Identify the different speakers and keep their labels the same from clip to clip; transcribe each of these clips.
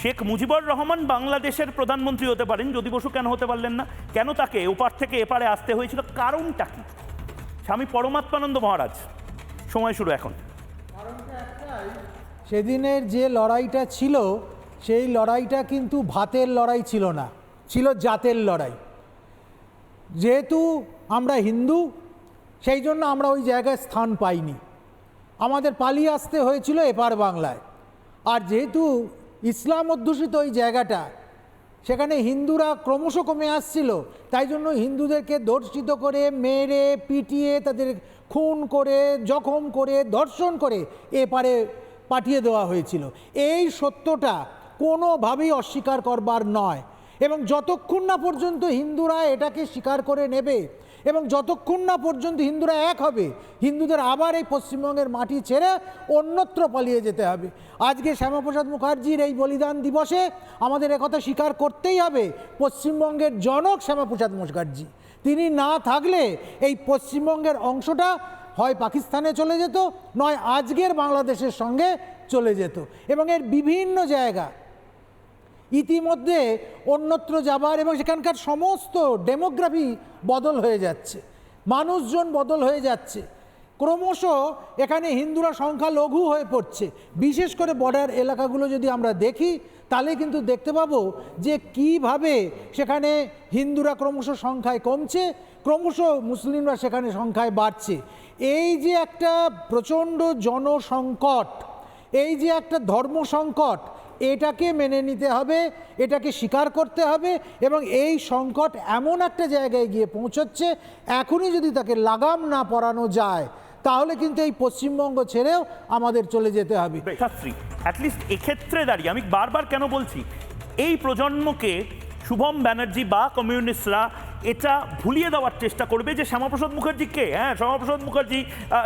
Speaker 1: শেখ মুজিবুর রহমান বাংলাদেশের প্রধানমন্ত্রী হতে পারেন। যদি বসু কেন হতে পারলেন না? কেন তাকে ওপার থেকে এপারে আসতে হয়েছিল? কারণটা কি? স্বামী পরমাত্মানন্দ মহারাজ, সময় শুরু এখন।
Speaker 2: সেদিনের যে লড়াইটা ছিল, সেই লড়াইটা কিন্তু ভাতের লড়াই ছিল না, ছিল জাতের লড়াই। যেহেতু আমরা হিন্দু, সেই জন্য আমরা ওই জায়গায় স্থান পাইনি। আমাদের পালিয়ে আসতে হয়েছিল এপার বাংলায়। আর যেহেতু ইসলাম অধ্যুষিত ওই জায়গাটা। সেখানে হিন্দুরা ক্রমশ কমে আসছিল, তাই জন্য হিন্দুদেরকে ধর্ষিত করে, মেরে, পিটিয়ে তাদের খুন করে, জখম করে, ধর্ষণ করে এপারে পাঠিয়ে দেওয়া হয়েছিল। এই সত্যটা কোনোভাবেই অস্বীকার করবার নয়। এবং যতক্ষণ না পর্যন্ত হিন্দুরা এটাকে স্বীকার করে নেবে এবং যতক্ষণ না পর্যন্ত হিন্দুরা এক হবে, হিন্দুদের আবার এই পশ্চিমবঙ্গের মাটি ছেড়ে অন্যত্র পালিয়ে যেতে হবে। আজকে শ্যামাপ্রসাদ মুখার্জির এই বলিদান দিবসে আমাদের একথা স্বীকার করতেই হবে পশ্চিমবঙ্গের জনক শ্যামাপ্রসাদ মুখার্জি। তিনি না থাকলে এই পশ্চিমবঙ্গের অংশটা হয় পাকিস্তানে চলে যেত, নয় আজকের বাংলাদেশের সঙ্গে চলে যেত। এবং এর বিভিন্ন জায়গা ইতিমধ্যে অন্যত্র যাবার এবং সেখানকার সমস্ত ডেমোগ্রাফি বদল হয়ে যাচ্ছে, মানুষজন বদল হয়ে যাচ্ছে। ক্রমশ এখানে হিন্দুরা সংখ্যা লঘু হয়ে পড়ছে। বিশেষ করে বর্ডার এলাকাগুলো যদি আমরা দেখি, তাহলে কিন্তু দেখতে পাবো যে কীভাবে সেখানে হিন্দুরা ক্রমশ সংখ্যায় কমছে, ক্রমশ মুসলিমরা সেখানে সংখ্যায় বাড়ছে। এই যে একটা প্রচণ্ড জনসংকট, এই যে একটা ধর্ম সংকট এটাকে মেনে নিতে হবে, এটাকে স্বীকার করতে হবে এবং এই সংকট এমন একটা জায়গায় গিয়ে পৌঁছচ্ছে, এখনই যদি তাকে লাগাম না পরানো যায়, তাহলে কিন্তু এই পশ্চিমবঙ্গ ছেড়েও আমাদের চলে যেতে হবে।
Speaker 1: অ্যাটলিস্ট এক্ষেত্রে দাঁড়িয়ে, আমি বারবার কেন বলছি, এই প্রজন্মকে শুভম ব্যানার্জি বা কমিউনিস্টরা এটা ভুলিয়ে দেওয়ার চেষ্টা করবে যে শ্যামাপ্রসাদ মুখার্জিকে হ্যাঁ শ্যামাপ্রসাদ মুখার্জি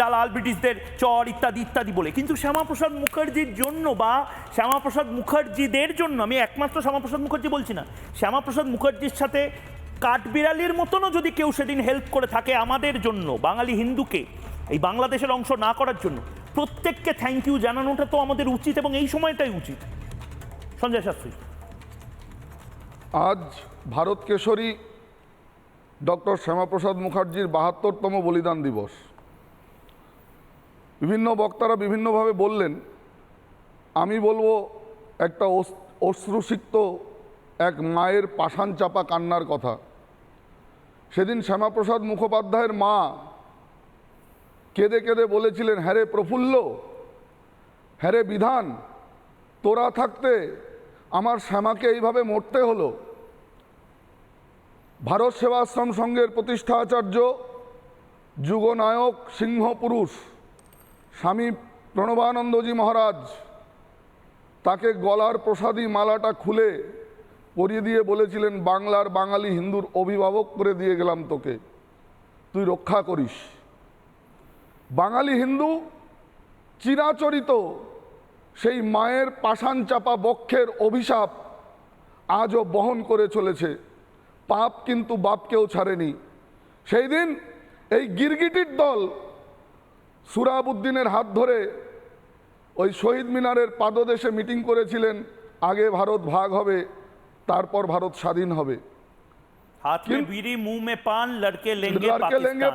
Speaker 1: দালাল ব্রিটিশদের চর ইত্যাদি ইত্যাদি বলে। কিন্তু শ্যামাপ্রসাদ মুখার্জির জন্য বা শ্যামাপ্রসাদ মুখার্জিদের জন্য, আমি একমাত্র শ্যামাপ্রসাদ মুখার্জি বলছি না, শ্যামাপ্রসাদ মুখার্জির সাথে কাঠবিড়ালির মতনও যদি কেউ সেদিন হেল্প করে থাকে আমাদের জন্য, বাঙালি হিন্দুকে, এই বাংলাদেশের অংশ না করার জন্য, প্রত্যেককে থ্যাংক ইউ জানানোটা তো আমাদের উচিত এবং এই সময়টাই উচিত। সঞ্জয় শাস্ত্রী।
Speaker 3: আজ ভারত কেশরী ডক্টর শ্যামাপ্রসাদ মুখার্জির বাহাত্তরতম বলিদান দিবস। বিভিন্ন বক্তারা বিভিন্নভাবে বললেন, আমি বলব একটা অশ্রুসিক্ত এক মায়ের পাষাণ চাপা কান্নার কথা। সেদিন শ্যামাপ্রসাদ মুখোপাধ্যায়ের মা কেঁদে কেঁদে বলেছিলেন হ্যারে প্রফুল্ল হ্যারে বিধান, তোরা থাকতে আমার শ্যামাকে এইভাবে মরতে হলো। ভারত সেবাশ্রম সংঘের প্রতিষ্ঠা আচার্য যুগনায়ক সিংহ পুরুষ স্বামী প্রণবানন্দজি মহারাজ তাকে গলার প্রসাদী মালাটা খুলে পরিয়ে দিয়ে বলেছিলেন, বাংলার বাঙালি হিন্দুর অভিভাবক করে দিয়ে গেলাম তোকে। তুই রক্ষা করিস। বাঙালি হিন্দু চিরাচরিত সেই মায়ের পাষাণ চাপা বক্ষের অভিশাপ আজও বহন করে চলেছে। পাপ কিন্তু বাপকেও ছাড়েনি। সেই দিন এই গিরগিটির দল সুরাবুদ্দিনের হাত ধরে ওই শহীদ মিনারের পাদদেশে মিটিং করেছিলেন আগে ভারত ভাগ হবে তারপর ভারত স্বাধীন হবে।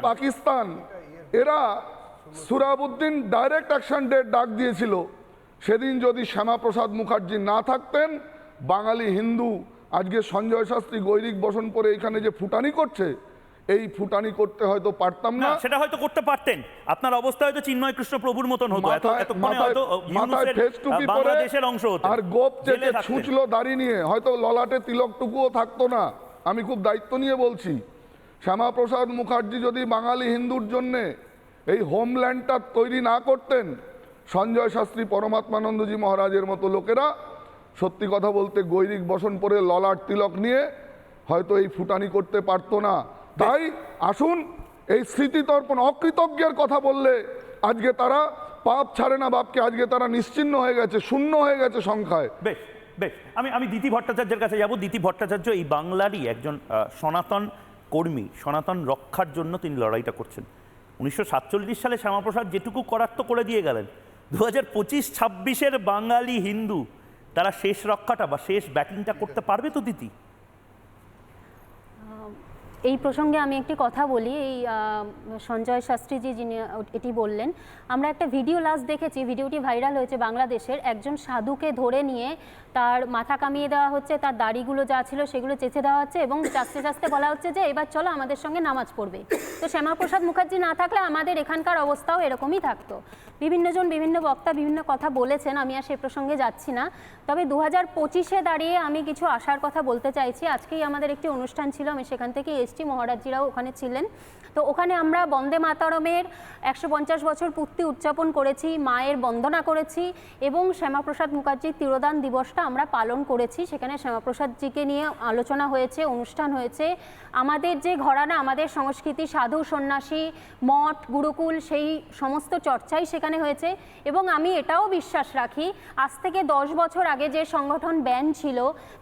Speaker 3: পাকিস্তান। এরা সুরাবুদ্দিন ডাইরেক্ট অ্যাকশন ডেট ডাক দিয়েছিল। সেদিন যদি শ্যামাপ্রসাদ মুখার্জি না থাকতেন বাঙালি হিন্দু আজকে সঞ্জয় শাস্ত্রী গৈরিক বসন পরে এখানে যে ফুটানি করছে এই ফুটানি করতে হয়তো পারতাম
Speaker 1: না সেটা হয়তো করতে পারতেন। আপনার অবস্থা হয়তো চিন্ময় কৃষ্ণ প্রভুর মতন হতো। এতক্ষণে হয়তো বাংলাদেশের অংশ হতো
Speaker 3: আর গোপ চেটে ছুঁচলো দাড়ি নিয়ে হয়তো ললাটে তিলকটুকুও থাকতো না। আমি খুব দায়িত্ব নিয়ে বলছি। শ্যামাপ্রসাদ মুখার্জি যদি বাঙালি হিন্দুর জন্যে এই হোমল্যান্ডটা তৈরি না করতেন সঞ্জয় শাস্ত্রী পরমাত্মানন্দজি মহারাজের মতো লোকেরা সত্যি কথা বলতে গৈরিক বসন পরে ললাট তিলক নিয়ে হয়তো এই ফুটানি করতে পারতো না। তাই আসুন, এই স্মৃতিতর্পণ অকৃতজ্ঞের কথা বললে আজকে তারা পাপ ছাড়ে না বাপকে, আজকে তারা নিশ্চিন্ন হয়ে গেছে, শূন্য হয়ে গেছে সংখ্যায়।
Speaker 1: বেশ বেশ। আমি আমি দিতি ভট্টাচার্যের কাছে যাব। দিতি ভট্টাচার্য এই বাংলারই একজন সনাতন কর্মী, সনাতন রক্ষার জন্য তিনি লড়াইটা করছেন। উনিশশো সাতচল্লিশ সালে শ্যামাপ্রসাদ যেটুকু করার করে দিয়ে গেলেন, দু হাজার পঁচিশ ছাব্বিশের বাঙালি হিন্দু তারা শেষ রক্ষাটা বা শেষ ব্যাটিংটা করতে পারবে তো দিদি?
Speaker 4: এই প্রসঙ্গে আমি একটি কথা বলি, এই সঞ্জয় শাস্ত্রীজি যিনি এটি বললেন, আমরা একটা ভিডিও লাস্ট দেখেছি, ভিডিওটি ভাইরাল হয়েছে বাংলাদেশের, একজন সাধুকে ধরে নিয়ে তার মাথা কামিয়ে দেওয়া হচ্ছে, তার দাড়িগুলো যা ছিল সেগুলো চেঁচে দেওয়া হচ্ছে এবং চাস্তে চাস্তে বলা হচ্ছে যে, এবার চলো আমাদের সঙ্গে নামাজ পড়বে। তো শ্যামাপ্রসাদ মুখার্জি না থাকলে আমাদের এখানকার অবস্থাও এরকমই থাকতো। বিভিন্নজন বিভিন্ন বক্তা বিভিন্ন কথা বলেছেন, আমি আর সে প্রসঙ্গে যাচ্ছি না। তবে দু হাজার পঁচিশে দাঁড়িয়ে আমি কিছু আসার কথা বলতে চাইছি। আজকেই আমাদের একটি অনুষ্ঠান ছিল, আমি সেখান থেকে এসছি মহারাজজিরাও ওখানে ছিলেন। তো ওখানে আমরা বন্দে মাতারমের একশো পঞ্চাশ বছর পূর্তি উদযাপন করেছি, মায়ের বন্দনা করেছি এবং শ্যামাপ্রসাদ মুখার্জির তিরোদান দিবসটা আমরা পালন করেছি। সেখানে শ্যামাপ্রসাদজিকে নিয়ে আলোচনা হয়েছে, অনুষ্ঠান হয়েছে। আমাদের যে ঘরানা, আমাদের সংস্কৃতি, সাধু, সন্ন্যাসী, মঠ, গুরুকুল, সেই সমস্ত চর্চাই সেখানে হয়েছে এবং আমি এটাও বিশ্বাস রাখি, আজ থেকে দশ বছর আগে যে সংগঠন ব্যান ছিল,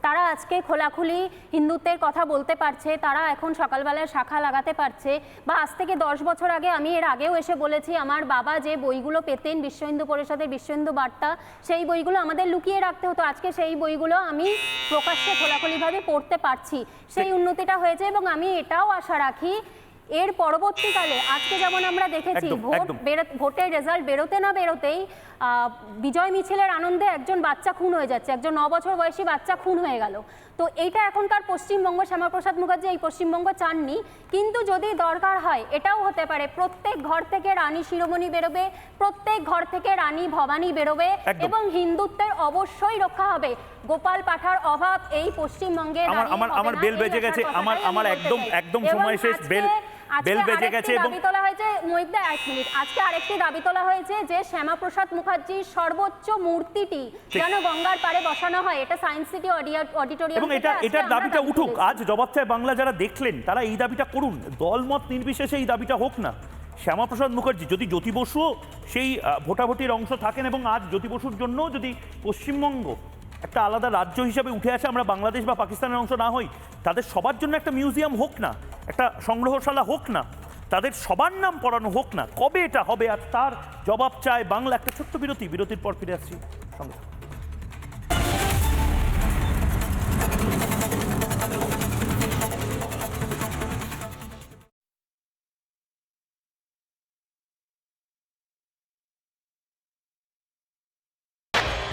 Speaker 4: তারা আজকে খোলাখুলি হিন্দুত্বের কথা বলতে পারছে, তারা এখন সকালবেলায় শাখা লাগাতে পারছে বা আজ থেকে দশ বছর আগে আমি এর আগেও এসে বলেছি আমার বাবা যে বইগুলো পেতেন বিশ্ব হিন্দু পরিষদের বিশ্ব হিন্দু বার্তা সেই বইগুলো আমাদের লুকিয়ে রাখতে হতো। আজকে সেই বইগুলো আমি প্রকাশ্যে খোলাখুলিভাবে পড়তে পারছি। সেই উন্নতিটা হয়েছে এবং আমি এটাও আশা রাখি এর পরবর্তীকালে আজকে যেমন আমরা দেখেছি ভোট ভোটের রেজাল্ট বেরোতে না বেরোতেই বিজয় মিছিলের আনন্দে একজন বাচ্চা খুন হয়ে যাচ্ছে একজন ন বছর বয়সী বাচ্চা খুন হয়ে গেল। তো এইটা এখনকার পশ্চিমবঙ্গ শ্যামাপ্রসাদ মুখার্জি এই পশ্চিমবঙ্গ চাননি কিন্তু যদি দরকার হয় এটাও হতে পারে প্রত্যেক ঘর থেকে রানী শিরোমণি বেরোবে প্রত্যেক ঘর থেকে রানী ভবানী বেরোবে এবং হিন্দুত্বের অবশ্যই রক্ষা হবে। গোপাল পাঠার অভাব এই পশ্চিমবঙ্গে
Speaker 1: আমার আমার বেল বেজে গেছে আমার আমার একদম একদম সময় শেষ বেল বেল বেজে গেছে এবং
Speaker 4: দাবি তোলা হয়েছে মহিদা এক মিনিট আজকে আরেকটি দাবি তোলা হয়েছে যে শ্যামাপ্রসাদ মুখার্জির সর্বোচ্চ মূর্তিটি যেন গঙ্গার পাড়ে বসানো হয় এটা সায়েন্স সিটি অডিটোরিয়াম
Speaker 1: এবং এটা এটার দাবিটা উঠুক। আজ জবাব চায় বাংলা যারা দেখলেন তারা এই দাবিটা করুন। দলমত নির্বিশেষে এই দাবিটা হোক না। শ্যামাপ্রসাদ মুখার্জি যদি জ্যোতি বসুও সেই ভোটাভুটির অংশ থাকেন এবং আজ জ্যোতি বসুর জন্য যদি পশ্চিমবঙ্গ একটা আলাদা রাজ্য হিসাবে উঠে আসে আমরা বাংলাদেশ বা পাকিস্তানের অংশ না হই তাদের সবার জন্য একটা মিউজিয়াম হোক না। একটা সংগ্রহশালা হোক না, তাদের সবার নাম পড়ানো হোক না, কবে এটা হবে আর তার জবাব চায় বাংলা। একটা ছোট্ট বিরতি, বিরতির পর ফিরে আসছি সঙ্গে